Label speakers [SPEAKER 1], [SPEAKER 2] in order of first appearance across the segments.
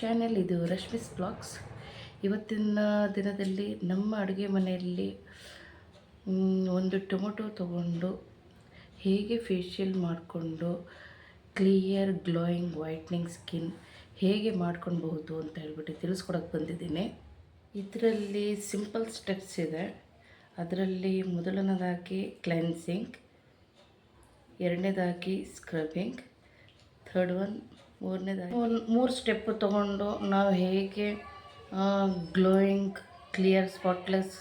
[SPEAKER 1] Channel ಇದು Rashmi's blogs ಇವತ್ತಿನ ದಿನದಲ್ಲಿ ನಮ್ಮ ಅಡುಗೆ ಮನೆಯಲ್ಲಿ ಒಂದು ಟೊಮೊಟೊ ತಗೊಂಡು ಹೇಗೆ ಫೇಶಿಯಲ್ ಮಾಡಿಕೊಂಡು ಕ್ಲಿಯರ್ ಗ್ಲೋಯಿಂಗ್ ವೈಟ್ನಿಂಗ್ ಸ್ಕಿನ್ ಹೇಗೆ ಮಾಡ್ಕೊಳ್ಬಹುದು ಅಂತ ಹೇಳ್ಬಿಟ್ಟು ತಿಳಿಸ್ಕೊಡಕ್ಕೆ ಬಂದಿದ್ದೀನಿ. ಇದರಲ್ಲಿ ಸಿಂಪಲ್ ಸ್ಟೆಪ್ಸ್ ಇದೆ. ಅದರಲ್ಲಿ ಮೊದಲನೇದಾಗಿ ಕ್ಲೆನ್ಸಿಂಗ್ ಎರಡನೇದಾಗಿ ಸ್ಕ್ರಬ್ಬಿಂಗ್ ಥರ್ಡ್ ಒನ್ ಮೂರನೇದಾಗಿ? ಮೂರು ಸ್ಟೆಪ್ ತೊಗೊಂಡು ನಾವು ಹೇಗೆ glowing clear spotless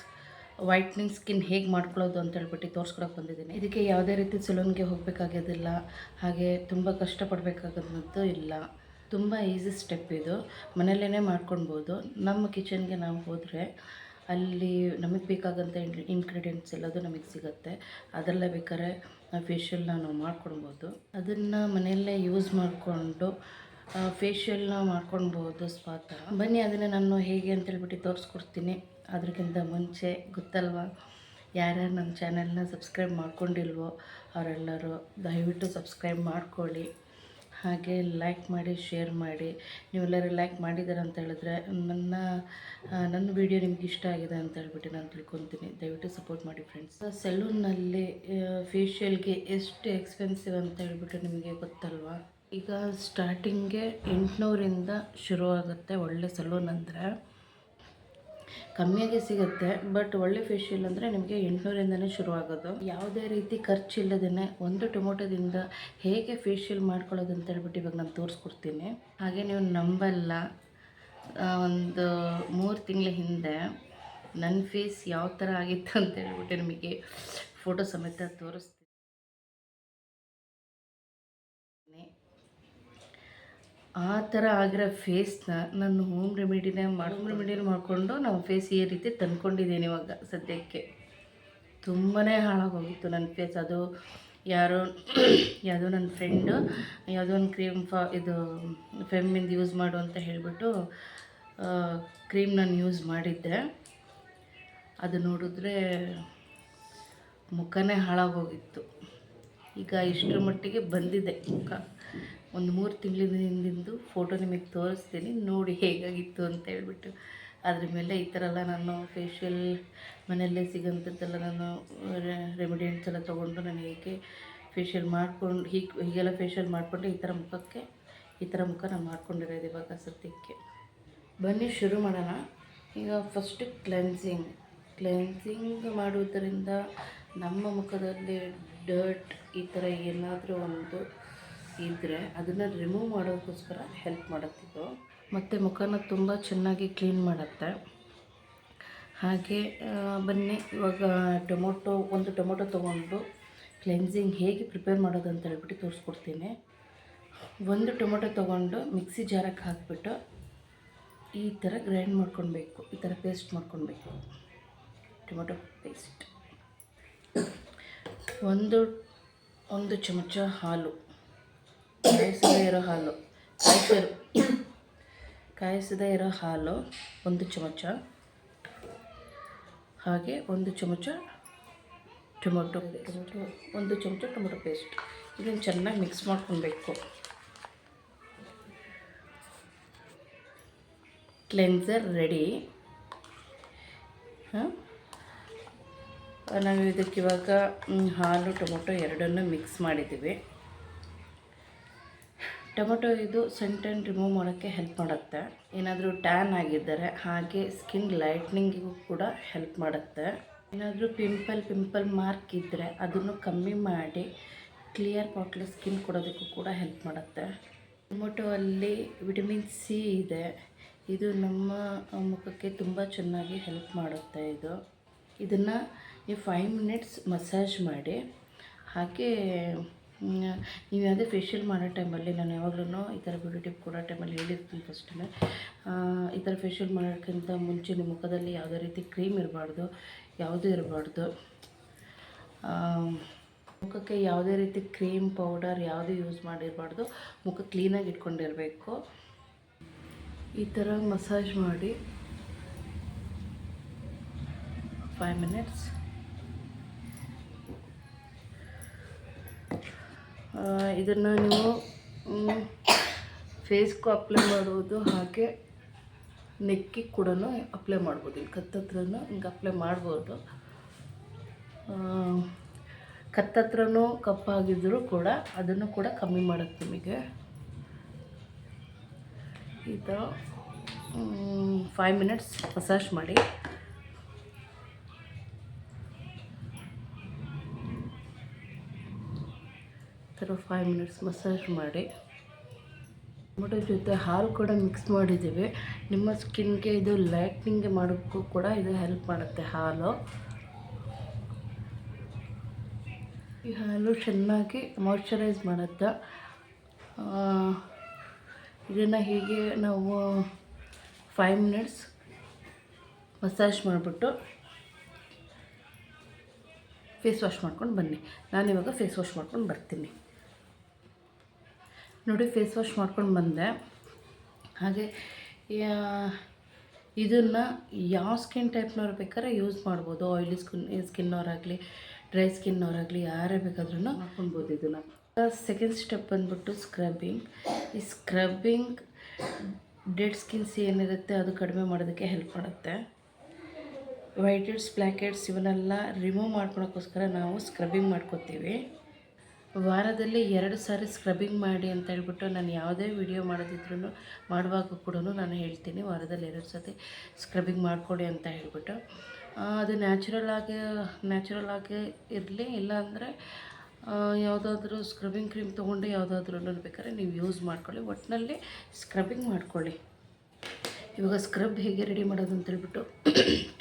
[SPEAKER 1] whitening skin ಹೇಗೆ ಮಾಡ್ಕೊಳ್ಳೋದು ಅಂತ ಹೇಳ್ಬಿಟ್ಟು ತೋರಿಸ್ಕೊಳಕ್ಕೆ ಬಂದಿದ್ದೀನಿ. ಇದಕ್ಕೆ ಯಾವುದೇ ರೀತಿ ಸಲೂನ್ಗೆ ಹೋಗಬೇಕಾಗೋದಿಲ್ಲ, ಹಾಗೆ ತುಂಬ ಕಷ್ಟಪಡಬೇಕಾಗದ್ದು ಇಲ್ಲ. ತುಂಬ ಈಸಿ ಸ್ಟೆಪ್ ಇದು. ಮನೆಯಲ್ಲೇ ಮಾಡ್ಕೊಳ್ಬೋದು. ನಮ್ಮ ಕಿಚನ್ಗೆ ನಾವು ಹೋದರೆ ಅಲ್ಲಿ ನಮಗೆ ಬೇಕಾದಂಥ ಇನ್ಗ್ರೀಡಿಯೆಂಟ್ಸ್ ಎಲ್ಲದು ನಮಗೆ ಸಿಗುತ್ತೆ. ಅದರಲ್ಲೇ ಬೇಕಾದ್ರೆ ಫೇಶಿಯಲ್ ನಾವು ಮಾಡ್ಕೊಳ್ಬೋದು ಅದನ್ನು ಮನೆಯಲ್ಲೇ ಯೂಸ್ ಮಾಡಿಕೊಂಡು ಫೇಶಿಯಲ್ನ ಮಾಡ್ಕೊಳ್ಬೋದು ಸ್ಪಾ ಥರ ಬನ್ನಿ ಅದನ್ನು ನಾನು ಹೇಗೆ ಅಂತ ಹೇಳ್ಬಿಟ್ಟು ತೋರಿಸ್ಕೊಡ್ತೀನಿ. ಅದಕ್ಕಿಂತ ಮುಂಚೆ ಗೊತ್ತಲ್ವಾ? ಯಾರ್ಯಾರು ನಮ್ಮ ಚಾನೆಲ್ನ ಸಬ್ಸ್ಕ್ರೈಬ್ ಮಾಡ್ಕೊಂಡಿಲ್ವೋ ಅವರೆಲ್ಲರೂ ದಯವಿಟ್ಟು ಸಬ್ಸ್ಕ್ರೈಬ್ ಮಾಡ್ಕೊಳ್ಳಿ. ಹಾಗೆ ಲೈಕ್ ಮಾಡಿ ಶೇರ್ ಮಾಡಿ. ನೀವೆಲ್ಲರೂ ಲೈಕ್ ಮಾಡಿದ್ದೀರ ಅಂತ ಹೇಳಿದ್ರೆ, ನನ್ನ ನನ್ನ ವಿಡಿಯೋ ನಿಮ್ಗೆ ಇಷ್ಟ ಆಗಿದೆ ಅಂತ ಹೇಳ್ಬಿಟ್ಟು ನಾನು ತಿಳ್ಕೊತೀನಿ. ದಯವಿಟ್ಟು ಸಪೋರ್ಟ್ ಮಾಡಿ ಫ್ರೆಂಡ್ಸ್ ಸೆಲೂನ್ನಲ್ಲಿ ಫೇಶಿಯಲ್ಗೆ ಎಷ್ಟು ಎಕ್ಸ್ಪೆನ್ಸಿವ್ ಅಂತ ಹೇಳ್ಬಿಟ್ಟು ನಿಮಗೆ ಗೊತ್ತಲ್ವಾ? ಈಗ ಸ್ಟಾರ್ಟಿಂಗ್ಗೆ ಎಂಟುನೂರಿಂದ ಶುರು ಆಗುತ್ತೆ ಒಳ್ಳೆ ಸಲೂನ್ ಅಂದರೆ. ಕಮ್ಮಿಯಾಗೆ ಸಿಗುತ್ತೆ, ಬಟ್ ಒಳ್ಳೆ ಫೇಶಿಯಲ್ ಅಂದರೆ ನಿಮಗೆ ಎಂಟುನೂರಿಂದನೇ ಶುರು ಆಗೋದು ಯಾವುದೇ ರೀತಿ ಖರ್ಚಿಲ್ಲದೇ ಒಂದು ಟೊಮೊಟೊದಿಂದ ಹೇಗೆ ಫೇಶಿಯಲ್ ಮಾಡ್ಕೊಳ್ಳೋದು ಅಂತ ಹೇಳ್ಬಿಟ್ಟು ಇವಾಗ ನಾನು ತೋರಿಸ್ಕೊಡ್ತೀನಿ. ಹಾಗೆ ನೀವು ನಂಬಲ್ಲ ಒಂದು ಮೂರು ತಿಂಗಳ ಹಿಂದೆ ನನ್ನ ಫೇಸ್ ಯಾವ ಥರ ಆಗಿತ್ತು ಅಂತ ಹೇಳ್ಬಿಟ್ಟು ನಿಮಗೆ ಫೋಟೋ ಸಮೇತ ತೋರಿಸ್ತೀನಿ. ಆ ಥರ ಆಗಿರೋ ಫೇಸ್ನ ನಾನು ಹೋಮ್ ರೆಮಿಡಿನ ಮಾಡಿ ಹೋಮ್ ರೆಮಿಡಿನ ಮಾಡಿಕೊಂಡು ನಾವು ಫೇಸ್ ಈ ರೀತಿ ತಂದ್ಕೊಂಡಿದ್ದೀನಿ ಇವಾಗ ಸದ್ಯಕ್ಕೆ. ತುಂಬಾ ಹಾಳಾಗೋಗಿತ್ತು ನನ್ನ ಫೇಸ್ ಅದು ಯಾರೋ, ಯಾವುದೋ ನನ್ನ ಫ್ರೆಂಡು ಯಾವುದೋ ಒಂದು ಕ್ರೀಮ್ ಫ ಇದು ಫೆಮ್ಮಿಂದ ಯೂಸ್ ಮಾಡು ಅಂತ ಹೇಳಿಬಿಟ್ಟು ಕ್ರೀಮ್ ನಾನು ಯೂಸ್ ಮಾಡಿದ್ದೆ. ಅದು ನೋಡಿದ್ರೆ ಮುಖನೇ ಹಾಳಾಗೋಗಿತ್ತು. ಈಗ ಇಷ್ಟರ ಮಟ್ಟಿಗೆ ಬಂದಿದೆ ಮುಖ. ಒಂದು ಮೂರು ತಿಂಗಳಿನ ಹಿಂದಿಂದು ಫೋಟೋ ನಿಮಗೆ ತೋರಿಸ್ತೀನಿ. ನೋಡಿ ಹೇಗಾಗಿತ್ತು ಅಂತ ಹೇಳ್ಬಿಟ್ಟು. ಅದ್ರ ಮೇಲೆ ಈ ಥರ ಎಲ್ಲ ನಾನು ಫೇಶಿಯಲ್ ಮನೆಯಲ್ಲೇ ಸಿಗೋಂಥದ್ದೆಲ್ಲ ನಾನು ರೆಮಿಡಿಯಂಟ್ಸ್ ಎಲ್ಲ ತೊಗೊಂಡು ನಾನು ಹೇಗೆ ಫೇಶಿಯಲ್ ಮಾಡಿಕೊಂಡು, ಹೀಗೆ, ಹೀಗೆಲ್ಲ ಫೇಶಿಯಲ್ ಮಾಡಿಕೊಂಡು ಈ ಥರ ಮುಖಕ್ಕೆ, ಈ ಥರ ಮುಖ ನಾನು ಮಾಡ್ಕೊಂಡಿರೋದು ಇವಾಗ ಸದ್ಯಕ್ಕೆ. ಬನ್ನಿ ಶುರು ಮಾಡೋಣ. ಈಗ ಫಸ್ಟ್ ಕ್ಲೆನ್ಸಿಂಗ್ ಕ್ಲೆನ್ಸಿಂಗ್ ಮಾಡುವುದರಿಂದ ನಮ್ಮ ಮುಖದಲ್ಲಿ ಡರ್ಟ್ ಈ ಥರ ಏನಾದರೂ ಒಂದು ಇದ್ದರೆ ಅದನ್ನು ರಿಮೂವ್ ಮಾಡೋಕ್ಕೋಸ್ಕರ ಹೆಲ್ಪ್ ಮಾಡುತ್ತಿದ್ದು ಮತ್ತು ಮುಖನ ತುಂಬ ಚೆನ್ನಾಗಿ ಕ್ಲೀನ್ ಮಾಡುತ್ತೆ. ಹಾಗೆ ಬನ್ನಿ, ಇವಾಗ ಟೊಮೊಟೊ, ಒಂದು ಟೊಮೊಟೊ ತೊಗೊಂಡು ಕ್ಲೆನ್ಸಿಂಗ್ ಹೇಗೆ ಪ್ರಿಪೇರ್ ಮಾಡೋದು ಅಂತ ಹೇಳ್ಬಿಟ್ಟು ತೋರಿಸ್ಕೊಡ್ತೀನಿ. ಒಂದು ಟೊಮೊಟೊ ತೊಗೊಂಡು ಮಿಕ್ಸಿ ಜಾರಕ್ಕೆ ಹಾಕಿಬಿಟ್ಟು ಈ ಥರ ಗ್ರೈಂಡ್ ಮಾಡ್ಕೊಳ್ಬೇಕು, ಈ ಥರ ಪೇಸ್ಟ್ ಮಾಡ್ಕೊಳ್ಬೇಕು. ಟೊಮೊಟೊ ಪೇಸ್ಟ್ ಒಂದು ಒಂದು ಚಮಚ ಹಾಲು. ಕಾಯಿಸದೇ ಇರೋ ಹಾಲು. ಕಾಯಿಸಿರೋ. ಕಾಯಿಸದೇ ಇರೋ ಹಾಲು ಒಂದು ಚಮಚ. ಹಾಗೆ ಒಂದು ಚಮಚ ಟೊಮೊಟೊ ಒಂದು ಚಮಚ ಟೊಮೊಟೊ ಪೇಸ್ಟ್. ಇದನ್ನು ಚೆನ್ನಾಗಿ ಮಿಕ್ಸ್ ಮಾಡ್ಕೊಬೇಕು. ಕ್ಲೆನ್ಸರ್ ರೆಡಿ ಹಾಂ? ನಾವು ಇದಕ್ಕೆ ಇವಾಗ ಹಾಲು, ಟೊಮೊಟೊ ಎರಡನ್ನೂ ಮಿಕ್ಸ್ ಮಾಡಿದ್ದೀವಿ. ಟೊಮೊಟೊ ಇದು ಸೆಂಟನ್ ರಿಮೂವ್ ಮಾಡೋಕ್ಕೆ ಹೆಲ್ಪ್ ಮಾಡುತ್ತೆ. ಏನಾದರೂ ಟ್ಯಾನ್ ಆಗಿದ್ದರೆ ಹಾಗೆ ಸ್ಕಿನ್ ಲೈಟ್ನಿಂಗಿಗೂ ಕೂಡ ಹೆಲ್ಪ್ ಮಾಡುತ್ತೆ. ಏನಾದರೂ ಪಿಂಪಲ್ ಪಿಂಪಲ್ ಮಾರ್ಕ್ ಇದ್ದರೆ ಅದನ್ನು ಕಮ್ಮಿ ಮಾಡಿ ಕ್ಲಿಯರ್ ಪಾಟ್ಲ ಸ್ಕಿನ್ ಕೊಡೋದಕ್ಕೂ ಕೂಡ ಹೆಲ್ಪ್ ಮಾಡುತ್ತೆ. ಟೊಮೊಟೊ ಅಲ್ಲಿ ವಿಟಮಿನ್ ಸಿ ಇದೆ. ಇದು ನಮ್ಮ ಮುಖಕ್ಕೆ ತುಂಬ ಚೆನ್ನಾಗಿ ಹೆಲ್ಪ್ ಮಾಡುತ್ತೆ ಇದು. ಇದನ್ನು ನೀವು ಫೈವ್ ಮಿನಿಟ್ಸ್ ಮಸಾಜ್ ಮಾಡಿ ಹಾಗೆ ನೀವು ಯಾವುದೇ ಫೇಶಿಯಲ್ ಮಾಡೋ ಟೈಮಲ್ಲಿ ನಾನು ಯಾವಾಗಲೂ ಈ ಥರ ಬ್ಯೂಟಿ ಟಿಪ್ ಕೊಡೋ ಟೈಮಲ್ಲಿ ಹೇಳಿರ್ತೀನಿ ಫಸ್ಟೇ ಈ ಥರ ಫೇಶಿಯಲ್ ಮಾಡೋಕ್ಕಿಂತ ಮುಂಚೆ ನಿಮ್ಮ ಮುಖದಲ್ಲಿ ಯಾವುದೇ ರೀತಿ ಕ್ರೀಮ್ ಇರಬಾರ್ದು, ಯಾವುದೂ ಇರಬಾರ್ದು ಮುಖಕ್ಕೆ ಯಾವುದೇ ರೀತಿ ಕ್ರೀಮ್ ಪೌಡರ್ ಯಾವುದೂ ಯೂಸ್ ಮಾಡಿರಬಾರ್ದು, ಮುಖ ಕ್ಲೀನಾಗಿ ಇಟ್ಕೊಂಡಿರಬೇಕು. ಈ ಥರ ಮಸಾಜ್ ಮಾಡಿ ಫೈವ್ ಮಿನಿಟ್ಸ್ ಇದನ್ನು ನೀವು ಫೇಸ್ಗೂ ಅಪ್ಲೈ ಮಾಡುವುದು ಹಾಗೆ ನೆಕ್ಕಿ ಕೂಡ ಅಪ್ಲೈ ಮಾಡ್ಬೋದು. ಇಲ್ಲಿ ಕತ್ತತ್ರನೂ ಹಿಂಗೆ ಅಪ್ಲೈ ಮಾಡ್ಬೋದು. ಕತ್ತತ್ರನೂ ಕಪ್ಪಾಗಿದ್ದರೂ ಕೂಡ ಅದನ್ನು ಕೂಡ ಕಮ್ಮಿ ಮಾಡುತ್ತೆ ನಿಮಗೆ. ಇದು ಫೈವ್ ಮಿನಿಟ್ಸ್ ಮಸಾಜ್ ಮಾಡಿ. ಥರ ಫೈವ್ ಮಿನಿಟ್ಸ್ ಮಸಾಜ್ ಮಾಡಿ. ಟೊಮೊಟೊ ಜೊತೆ ಹಾಲು ಕೂಡ ಮಿಕ್ಸ್ ಮಾಡಿದ್ದೀವಿ. ನಿಮ್ಮ ಸ್ಕಿನ್ಗೆ ಇದು ಲೈಟ್ನಿಂಗ್ ಮಾಡೋಕ್ಕೂ ಕೂಡ ಇದು ಹೆಲ್ಪ್ ಮಾಡುತ್ತೆ ಹಾಲು. ಈ ಹಾಲು ಚೆನ್ನಾಗಿ ಮಾಯ್ಶ್ಚರೈಸ್ ಮಾಡುತ್ತೆ. ಇದನ್ನು ಹೀಗೆ ನಾವು ಫೈವ್ ಮಿನಿಟ್ಸ್ ಮಸಾಜ್ ಮಾಡಿಬಿಟ್ಟು ಫೇಸ್ ವಾಶ್ ಮಾಡ್ಕೊಂಡು ಬನ್ನಿ. ನಾನಿವಾಗ ಫೇಸ್ ವಾಶ್ ಮಾಡ್ಕೊಂಡು ಬರ್ತೀನಿ. ನೋಡಿ ಫೇಸ್ ವಾಶ್ ಮಾಡ್ಕೊಂಡು ಬಂದೆ. ಹಾಗೆ ಇದನ್ನು ಯಾವ ಸ್ಕಿನ್ ಟೈಪ್ನವ್ರು ಬೇಕಾದ್ರೆ ಯೂಸ್ ಮಾಡ್ಬೋದು. ಆಯಿಲಿ ಸ್ಕಿನ್ ಸ್ಕಿನ್ನವರಾಗಲಿ ಡ್ರೈ ಸ್ಕಿನ್ನವರಾಗಲಿ ಯಾರೇ ಬೇಕಾದ್ರೂ ಮಾಡ್ಕೊಳ್ಬೋದು ಇದನ್ನು. ಸೆಕೆಂಡ್ ಸ್ಟೆಪ್ ಬಂದ್ಬಿಟ್ಟು ಸ್ಕ್ರಬ್ಬಿಂಗ್ ಈ ಸ್ಕ್ರಬ್ಬಿಂಗ್ ಡೆಡ್ ಸ್ಕಿನ್ಸ್ ಏನಿರುತ್ತೆ ಅದು ಕಡಿಮೆ ಮಾಡೋದಕ್ಕೆ ಹೆಲ್ಪ್ ಮಾಡುತ್ತೆ. ವೈಟೆಡ್ಸ್ ಹೆಡ್ಸ್ ಬ್ಲ್ಯಾಕ್ ಹೆಡ್ಸ್ ಇವನ್ನೆಲ್ಲ ರಿಮೂವ್ ಮಾಡ್ಕೊಳಕ್ಕೋಸ್ಕರ ನಾವು ಸ್ಕ್ರಬ್ಬಿಂಗ್ ಮಾಡ್ಕೋತೀವಿ. ವಾರದಲ್ಲಿ ಎರಡು ಸಾರಿ ಸ್ಕ್ರಬ್ಬಿಂಗ್ ಮಾಡಿ ಅಂತ ಹೇಳ್ಬಿಟ್ಟು ನಾನು ಯಾವುದೇ ವಿಡಿಯೋ ಮಾಡೋದಿದ್ರು ಮಾಡುವಾಗ ಕೂಡ ನಾನು ಹೇಳ್ತೀನಿ, ವಾರದಲ್ಲಿ ಎರಡು ಸತಿ ಸ್ಕ್ರಬ್ಬಿಂಗ್ ಮಾಡಿಕೊಡಿ ಅಂತ ಹೇಳ್ಬಿಟ್ಟು. ಅದು ನ್ಯಾಚುರಲ್ ಆಗಿ ನ್ಯಾಚುರಲ್ ಆಗಿ ಇರಲಿ, ಇಲ್ಲಾಂದರೆ ಯಾವುದಾದ್ರೂ ಸ್ಕ್ರಬ್ಬಿಂಗ್ ಕ್ರೀಮ್ ತೊಗೊಂಡು ಯಾವುದಾದ್ರೂ ಬೇಕಾದ್ರೆ ನೀವು ಯೂಸ್ ಮಾಡ್ಕೊಳ್ಳಿ. ಒಟ್ಟಿನಲ್ಲಿ ಸ್ಕ್ರಬ್ಬಿಂಗ್ ಮಾಡ್ಕೊಳ್ಳಿ. ಇವಾಗ ಸ್ಕ್ರಬ್ ಹೇಗೆ ರೆಡಿ ಮಾಡೋದು ಅಂತ ಹೇಳ್ಬಿಟ್ಟು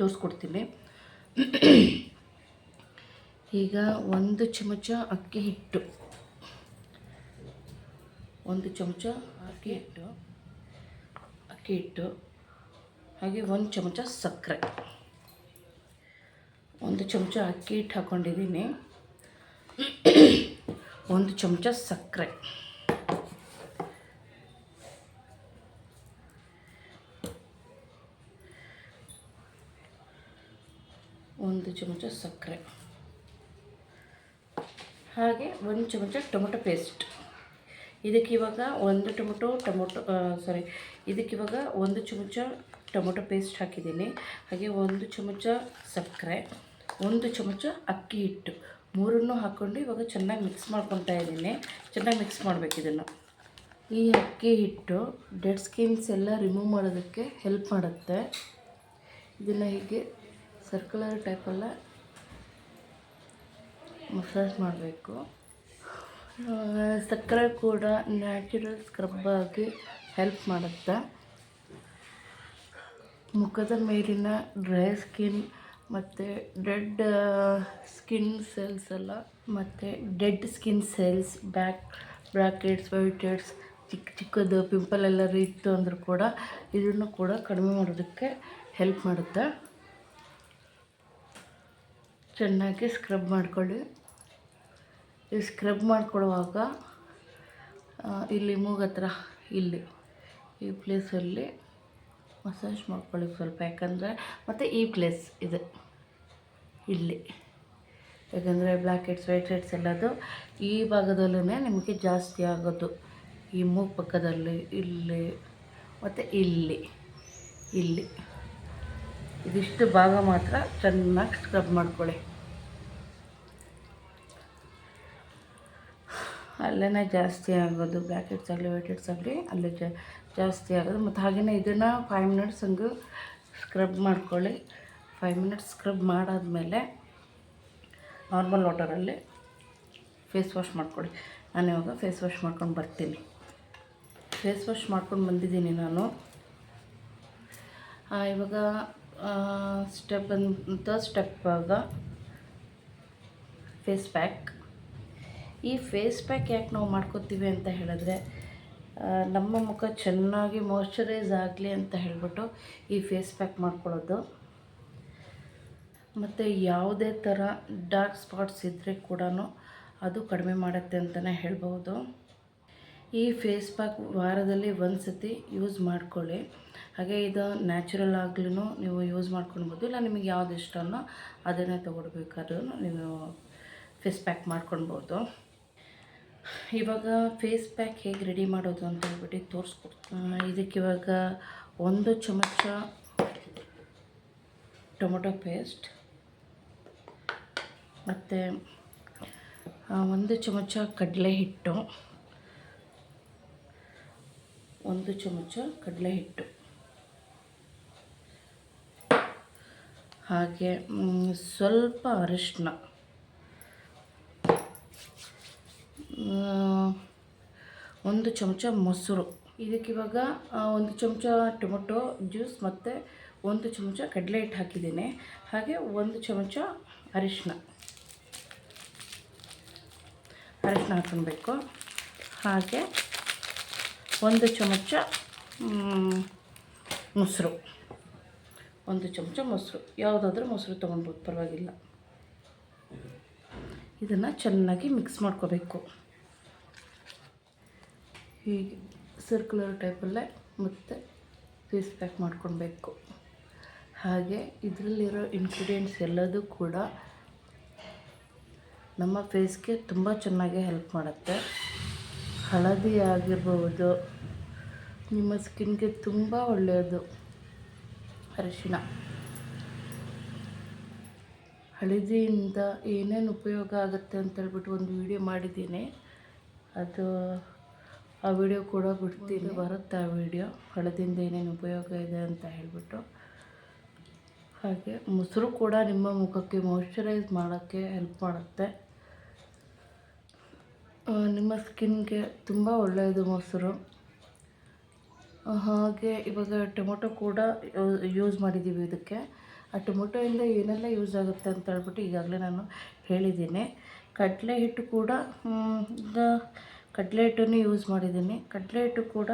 [SPEAKER 1] ತೋರಿಸ್ಕೊಡ್ತೀನಿ. ಈಗ ಒಂದು ಚಮಚ ಅಕ್ಕಿ ಹಿಟ್ಟು. ಒಂದು ಚಮಚ ಅಕ್ಕಿ ಹಿಟ್ಟು. ಅಕ್ಕಿ ಹಿಟ್ಟು. ಹಾಗೆ ಒಂದು ಚಮಚ ಸಕ್ಕರೆ. ಒಂದು ಚಮಚ ಅಕ್ಕಿ ಹಿಟ್ಟು ಹಾಕ್ಕೊಂಡಿದ್ದೀನಿ ಒಂದು ಚಮಚ ಸಕ್ಕರೆ. ಒಂದು ಚಮಚ ಸಕ್ಕರೆ. ಹಾಗೆ ಒಂದು ಚಮಚ ಟೊಮೊಟೊ ಪೇಸ್ಟ್. ಇದಕ್ಕೆ ಇವಾಗ ಒಂದು ಟೊಮೊಟೊ ಟೊಮೊಟೊ ಸಾರಿ ಇದಕ್ಕಿವಾಗ ಒಂದು ಚಮಚ ಟೊಮೊಟೊ ಪೇಸ್ಟ್ ಹಾಕಿದ್ದೀನಿ. ಹಾಗೆ ಒಂದು ಚಮಚ ಸಕ್ಕರೆ, ಒಂದು ಚಮಚ ಅಕ್ಕಿ ಹಿಟ್ಟು ಮೂರನ್ನು ಹಾಕ್ಕೊಂಡು ಇವಾಗ ಚೆನ್ನಾಗಿ ಮಿಕ್ಸ್ ಮಾಡ್ಕೊತಾ ಇದ್ದೀನಿ. ಚೆನ್ನಾಗಿ ಮಿಕ್ಸ್ ಮಾಡಬೇಕು ಇದನ್ನು. ಈ ಅಕ್ಕಿ ಹಿಟ್ಟು ಡೆಡ್ ಸ್ಕಿನ್ಸ್ ಎಲ್ಲ ರಿಮೂವ್ ಮಾಡೋದಕ್ಕೆ ಹೆಲ್ಪ್ ಮಾಡುತ್ತೆ. ಇದನ್ನು ಹೀಗೆ ಸರ್ಕ್ಯುಲರ್ ಟೈಪೆಲ್ಲ ಮಸಾಜ್ ಮಾಡಬೇಕು. ಸಕ್ಕರೆ ಕೂಡ ನ್ಯಾಚುರಲ್ ಸ್ಕ್ರಬ್ ಆಗಿ ಹೆಲ್ಪ್ ಮಾಡುತ್ತೆ. ಮುಖದ ಮೇಲಿನ ಡ್ರೈ ಸ್ಕಿನ್ ಮತ್ತು ಡೆಡ್ ಸ್ಕಿನ್ ಸೆಲ್ಸ್ ಎಲ್ಲ ಮತ್ತು dead skin cells blackheads whiteheads ಚಿಕ್ಕ ಚಿಕ್ಕದು ಪಿಂಪಲ್ ಎಲ್ಲ ಇತ್ತು ಅಂದರೂ ಕೂಡ ಇದನ್ನು ಕೂಡ ಕಡಿಮೆ ಮಾಡೋದಕ್ಕೆ ಹೆಲ್ಪ್ ಮಾಡುತ್ತೆ. ಚೆನ್ನಾಗಿ ಸ್ಕ್ರಬ್ ಮಾಡ್ಕೊಳ್ಳಿ. ಈ ಸ್ಕ್ರಬ್ ಮಾಡ್ಕೊಳ್ಳುವಾಗ ಇಲ್ಲಿ ಮೂಗತ್ರ ಇಲ್ಲಿ ಈ ಪ್ಲೇಸಲ್ಲಿ ಮಸಾಜ್ ಮಾಡ್ಕೊಳ್ಳಿ ಸ್ವಲ್ಪ. ಯಾಕಂದರೆ ಮತ್ತು ಈ ಪ್ಲೇಸ್ ಇದೆ. ಇಲ್ಲಿ. ಯಾಕಂದರೆ ಬ್ಲ್ಯಾಕ್ ಹೆಡ್ಸ್ ವೈಟ್ ಹೆಡ್ಸ್ ಎಲ್ಲದು ಈ ಭಾಗದಲ್ಲೇ ನಿಮಗೆ ಜಾಸ್ತಿ ಆಗೋದು. ಈ ಮೂಗು ಪಕ್ಕದಲ್ಲಿ, ಇಲ್ಲಿ ಮತ್ತು ಇಲ್ಲಿ ಇಲ್ಲಿ. ಇದಿಷ್ಟು ಭಾಗ ಮಾತ್ರ ಚೆನ್ನಾಗಿ ಸ್ಕ್ರಬ್ ಮಾಡ್ಕೊಳ್ಳಿ. ಅಲ್ಲೇ ಜಾಸ್ತಿ ಆಗೋದು ಬ್ಲ್ಯಾಕೆಟ್ಸ್ ಆಗಲಿ, ವೇಟೆಡ್ಸ್ ಆಗಲಿ ಅಲ್ಲೇ ಜಾಸ್ತಿ ಆಗೋದು. ಮತ್ತು ಹಾಗೆಯೇ ಇದನ್ನು ಫೈವ್ ಮಿನಿಟ್ಸ್ ಹಂಗೆ ಸ್ಕ್ರಬ್ ಮಾಡ್ಕೊಳ್ಳಿ. ಫೈವ್ ಮಿನಿಟ್ಸ್ ಸ್ಕ್ರಬ್ ಮಾಡಾದಮೇಲೆ ನಾರ್ಮಲ್ ವಾಟರಲ್ಲಿ ಫೇಸ್ ವಾಶ್ ಮಾಡ್ಕೊಳ್ಳಿ. ನಾನು ಇವಾಗ ಫೇಸ್ ವಾಶ್ ಮಾಡ್ಕೊಂಡು ಬರ್ತೀನಿ. ಫೇಸ್ ವಾಶ್ ಮಾಡ್ಕೊಂಡು ಬಂದಿದ್ದೀನಿ ನಾನು. ಇವಾಗ ಸ್ಟೆಪ್ ಅಂತ ಸ್ಟೆಪ್ ಆಗ ಫೇಸ್ ಪ್ಯಾಕ್ ಈ ಫೇಸ್ ಪ್ಯಾಕ್ ಯಾಕೆ ನಾವು ಮಾಡ್ಕೋತೀವಿ ಅಂತ ಹೇಳಿದ್ರೆ ನಮ್ಮ ಮುಖ ಚೆನ್ನಾಗಿ ಮಾಯ್ಶ್ಚರೈಸ್ ಆಗಲಿ ಅಂತ ಹೇಳಿಬಿಟ್ಟು ಈ ಫೇಸ್ ಪ್ಯಾಕ್ ಮಾಡ್ಕೊಳ್ಳೋದು. ಮತ್ತು ಯಾವುದೇ ಥರ ಡಾರ್ಕ್ ಸ್ಪಾಟ್ಸ್ ಇದ್ದರೆ ಕೂಡ ಅದು ಕಡಿಮೆ ಮಾಡುತ್ತೆ ಅಂತಲೇ ಹೇಳ್ಬೋದು ಈ ಫೇಸ್ ಪ್ಯಾಕ್ ವಾರದಲ್ಲಿ ಒಂದು ಸತಿ ಯೂಸ್ ಮಾಡ್ಕೊಳ್ಳಿ. ಹಾಗೆ ಇದು ನ್ಯಾಚುರಲ್ ಆಗ್ಲೂ ನೀವು ಯೂಸ್ ಮಾಡ್ಕೊಳ್ಬೋದು ಇಲ್ಲ ನಿಮಗೆ ಯಾವ್ದು ಇಷ್ಟನೋ ಅದನ್ನೇ ತೊಗೊಳ್ಬೇಕಾದ್ರೂ ನೀವು ಫೇಸ್ ಪ್ಯಾಕ್ ಮಾಡ್ಕೊಳ್ಬೋದು ಇವಾಗ ಫೇಸ್ ಪ್ಯಾಕ್ ಹೇಗೆ ರೆಡಿ ಮಾಡೋದು ಅಂತ ಹೇಳ್ಬಿಟ್ಟು ತೋರಿಸ್ಕೊಡ್ತೀನಿ ಇದಕ್ಕೆ ಇವಾಗ ಒಂದು ಚಮಚ ಟೊಮೊಟೊ ಪೇಸ್ಟ್ ಮತ್ತು ಒಂದು ಚಮಚ ಕಡಲೆ ಹಿಟ್ಟು. ಒಂದು ಚಮಚ ಕಡಲೆ ಹಿಟ್ಟು. ಹಾಗೆ ಸ್ವಲ್ಪ ಅರಿಶಿನ ಒಂದು ಚಮಚ ಮೊಸರು. ಇದಕ್ಕಿವಾಗ ಒಂದು ಚಮಚ ಟೊಮೊಟೊ ಜ್ಯೂಸ್ ಮತ್ತು ಒಂದು ಚಮಚ ಕಡಲೆ ಹಿಟ್ಟು ಹಾಕಿದ್ದೀನಿ. ಹಾಗೆ ಒಂದು ಚಮಚ ಅರಿಶಿನ ಅರಿಶಿನ ಹಾಕೊಳ್ಬೇಕು ಹಾಗೆ ಒಂದು ಚಮಚ ಮೊಸರು. ಒಂದು ಚಮಚ ಮೊಸರು. ಯಾವುದಾದ್ರೂ ಮೊಸರು ತೊಗೊಳ್ಬೋದು ಪರವಾಗಿಲ್ಲ. ಇದನ್ನು ಚೆನ್ನಾಗಿ ಮಿಕ್ಸ್ ಮಾಡ್ಕೋಬೇಕು. ಹೀಗೆ ಸರ್ಕ್ಯುಲರ್ ಟೈಪಲ್ಲೇ ಮತ್ತೆ ಫೇಸ್ ಪ್ಯಾಕ್ ಮಾಡ್ಕೊಳ್ಬೇಕು. ಹಾಗೆ ಇದರಲ್ಲಿರೋ ಇಂಗ್ರೀಡಿಯೆಂಟ್ಸ್ ಎಲ್ಲದೂ ಕೂಡ ನಮ್ಮ ಫೇಸ್ಗೆ ತುಂಬ ಚೆನ್ನಾಗಿ ಹೆಲ್ಪ್ ಮಾಡುತ್ತೆ. ಹಳದಿ ಆಗಿರ್ಬೋದು ನಿಮ್ಮ ಸ್ಕಿನ್ಗೆ ತುಂಬ ಒಳ್ಳೆಯದು ಅರಿಶಿನ. ಹಳದಿಯಿಂದ ಏನೇನು ಉಪಯೋಗ ಆಗುತ್ತೆ ಅಂತ ಹೇಳ್ಬಿಟ್ಟು ಒಂದು ವಿಡಿಯೋ ಮಾಡಿದ್ದೀನಿ. ಅದು ಆ ವಿಡಿಯೋ ಕೂಡ ಬಿಡ್ತೀನಿ, ಬರುತ್ತೆ ಆ ವಿಡಿಯೋ? ಹಳದಿಂದ ಏನೇನು ಉಪಯೋಗ ಇದೆ ಅಂತ ಹೇಳಿಬಿಟ್ಟು. ಹಾಗೆ ಮೊಸರು ಕೂಡ ನಿಮ್ಮ ಮುಖಕ್ಕೆ ಮಾಯ್ಶ್ಚರೈಸ್ ಮಾಡೋಕ್ಕೆ ಹೆಲ್ಪ್ ಮಾಡುತ್ತೆ. ನಿಮ್ಮ ಸ್ಕಿನ್ಗೆ ತುಂಬ ಒಳ್ಳೆಯದು ಮೊಸರು. ಹಾಗೆ ಇವಾಗ ಟೊಮೊಟೊ ಕೂಡ ಯೂಸ್ ಮಾಡಿದ್ದೀವಿ ಇದಕ್ಕೆ. ಆ ಟೊಮೊಟೊಯಿಂದ ಏನೆಲ್ಲ ಯೂಸ್ ಆಗುತ್ತೆ ಅಂತ ಹೇಳ್ಬಿಟ್ಟು ಈಗಾಗಲೇ ನಾನು ಹೇಳಿದ್ದೀನಿ. ಕಡಲೆ ಹಿಟ್ಟು ಕೂಡ ಕಡಲೆ ಹಿಟ್ಟನ್ನು ಯೂಸ್ ಮಾಡಿದ್ದೀನಿ. ಕಡಲೆ ಹಿಟ್ಟು ಕೂಡ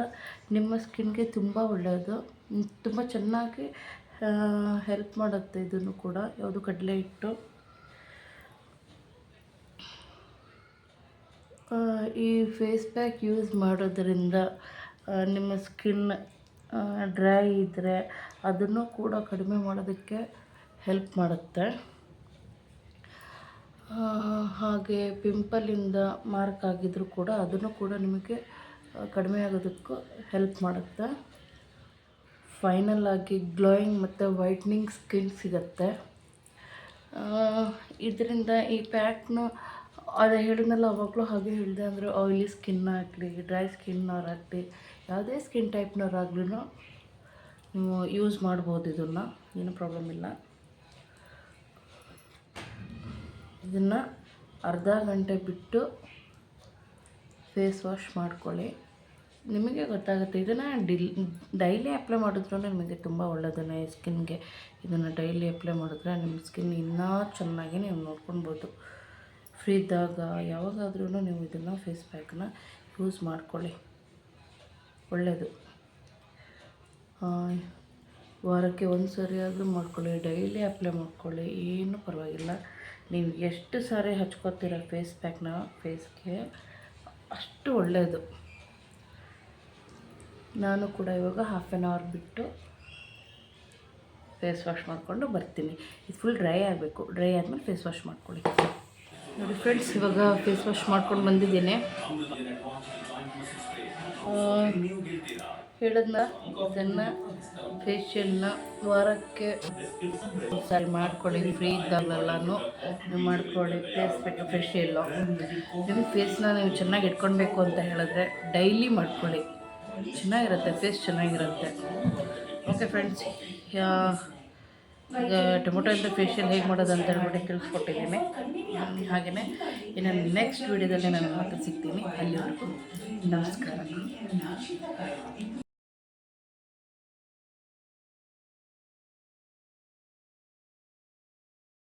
[SPEAKER 1] ನಿಮ್ಮ ಸ್ಕಿನ್ಗೆ ತುಂಬ ಒಳ್ಳೆಯದು ತುಂಬ ಚೆನ್ನಾಗಿ ಹೆಲ್ಪ್ ಮಾಡುತ್ತೆ ಇದನ್ನು ಕೂಡ, ಯಾವುದು ಕಡಲೆ ಹಿಟ್ಟು ಈ ಫೇಸ್ ಪ್ಯಾಕ್ ಯೂಸ್ ಮಾಡೋದರಿಂದ ನಿಮ್ಮ ಸ್ಕಿನ್ ಡ್ರೈ ಇದ್ದರೆ ಅದನ್ನು ಕೂಡ ಕಡಿಮೆ ಮಾಡೋದಕ್ಕೆ ಹೆಲ್ಪ್ ಮಾಡುತ್ತೆ. ಹಾಗೆ ಪಿಂಪಲಿಂದ ಮಾರ್ಕ್ ಆಗಿದ್ದರೂ ಕೂಡ ಅದನ್ನು ಕೂಡ ನಿಮಗೆ ಕಡಿಮೆ ಆಗೋದಕ್ಕೂ ಹೆಲ್ಪ್ ಮಾಡುತ್ತೆ. ಫೈನಲ್ ಆಗಿ ಗ್ಲೋಯಿಂಗ್ ಮತ್ತು ವೈಟ್ನಿಂಗ್ ಸ್ಕಿನ್ ಸಿಗತ್ತೆ. ಇದರಿಂದ ಈ ಪ್ಯಾಕ್ನ ಅದು ಹೇಳಿದ್ನಲ್ಲ ಅವಾಗಲೂ ಹಾಗೆ ಹೇಳಿದೆ ಅಂದರೆ ಆಯಿಲಿ ಸ್ಕಿನ್ ಆಗಲಿ ಡ್ರೈ ಸ್ಕಿನ್ನವರಾಗಲಿ ಯಾವುದೇ ಸ್ಕಿನ್ ಟೈಪ್ನವರಾಗ್ಲೂ ನೀವು ಯೂಸ್ ಮಾಡ್ಬೋದು ಇದನ್ನು, ಏನೂ ಪ್ರಾಬ್ಲಮ್ ಇಲ್ಲ. ಇದನ್ನು ಅರ್ಧ ಗಂಟೆ ಬಿಟ್ಟು ಫೇಸ್ ವಾಶ್ ಮಾಡ್ಕೊಳ್ಳಿ. ನಿಮಗೆ ಗೊತ್ತಾಗುತ್ತೆ, ಇದನ್ನು ಡಿಲ್ ಡೈಲಿ ಅಪ್ಲೈ ಮಾಡಿದ್ರೂ ನಿಮಗೆ ತುಂಬ ಒಳ್ಳೆಯದು ಸ್ಕಿನ್ಗೆ ಇದನ್ನು ಡೈಲಿ ಅಪ್ಲೈ ಮಾಡಿದ್ರೆ ನಿಮ್ಮ ಸ್ಕಿನ್ ಇನ್ನೂ ಚೆನ್ನಾಗಿ ನೀವು ನೋಡ್ಕೊಳ್ಬೋದು. ಫ್ರೀ ಇದ್ದಾಗ ಯಾವಾಗಾದ್ರೂ ನೀವು ಇದನ್ನು ಫೇಸ್ ಪ್ಯಾಕನ್ನ ಯೂಸ್ ಮಾಡ್ಕೊಳ್ಳಿ. ಒಳ್ಳೆಯದು ವಾರಕ್ಕೆ ಒಂದು ಸರಿ ಮಾಡ್ಕೊಳ್ಳಿ ಡೈಲಿ ಅಪ್ಲೈ ಮಾಡ್ಕೊಳ್ಳಿ, ಏನೂ ಪರವಾಗಿಲ್ಲ. ನೀವು ಎಷ್ಟು ಸಾರಿ ಹಚ್ಕೋತೀರ ಫೇಸ್ ಪ್ಯಾಕ್ನ ಫೇಸ್ಗೆ ಅಷ್ಟು ಒಳ್ಳೆಯದು ನಾನು ಕೂಡ ಇವಾಗ ಹಾಫ್ ಆ್ಯನ್ ಅವರ್ ಬಿಟ್ಟು ಫೇಸ್ ವಾಶ್ ಮಾಡಿಕೊಂಡು ಬರ್ತೀನಿ. ಇದು ಫುಲ್ ಡ್ರೈ ಆಗಬೇಕು. ಡ್ರೈ ಆದಮೇಲೆ ಫೇಸ್ ವಾಶ್ ಮಾಡ್ಕೊಳ್ಳಿ. ನೋಡಿ ಫ್ರೆಂಡ್ಸ್ ಇವಾಗ ಫೇಸ್ ವಾಶ್ ಮಾಡ್ಕೊಂಡು ಬಂದಿದ್ದೇನೆ. ಹೇಳಿದ್ನ? ಇದನ್ನು ಫೇಶಿಯಲ್ನ ವಾರಕ್ಕೆ ಸರಿ ಮಾಡ್ಕೊಳ್ಳಿ ಫ್ರೀ ಇದ್ದಾಗಲೆಲ್ಲನೂ ನೀವು ಮಾಡ್ಕೊಳ್ಳಿ ಫೇಸ್ ಬಿಟ್ಟು ಫೇಶಿಯಲ್ಲು ನಿಮ್ಮ ಫೇಸ್ನ ನೀವು ಚೆನ್ನಾಗಿ ಇಟ್ಕೊಳ್ಬೇಕು ಅಂತ ಹೇಳಿದ್ರೆ ಡೈಲಿ ಮಾಡ್ಕೊಳ್ಳಿ. ಚೆನ್ನಾಗಿರುತ್ತೆ ಫೇಸ್ ಚೆನ್ನಾಗಿರುತ್ತೆ. ಓಕೆ ಫ್ರೆಂಡ್ಸ್ ಈಗ ಇಂದ ಫೇಶಿಯಲ್ ಹೇಗೆ ಮಾಡೋದು ಅಂತ ಹೇಳ್ಬಿಟ್ಟು ತಿಳಿಸ್ಕೊಟ್ಟಿದ್ದೀನಿ. ಹಾಗೆಯೇ ಇನ್ನು ನೆಕ್ಸ್ಟ್ ವೀಡಿಯೋದಲ್ಲಿ ನಾನು ಮತ್ತೆ ಸಿಗ್ತೀನಿ. ಅಲ್ಲಿವರೆಗೂ ನಮಸ್ಕಾರ.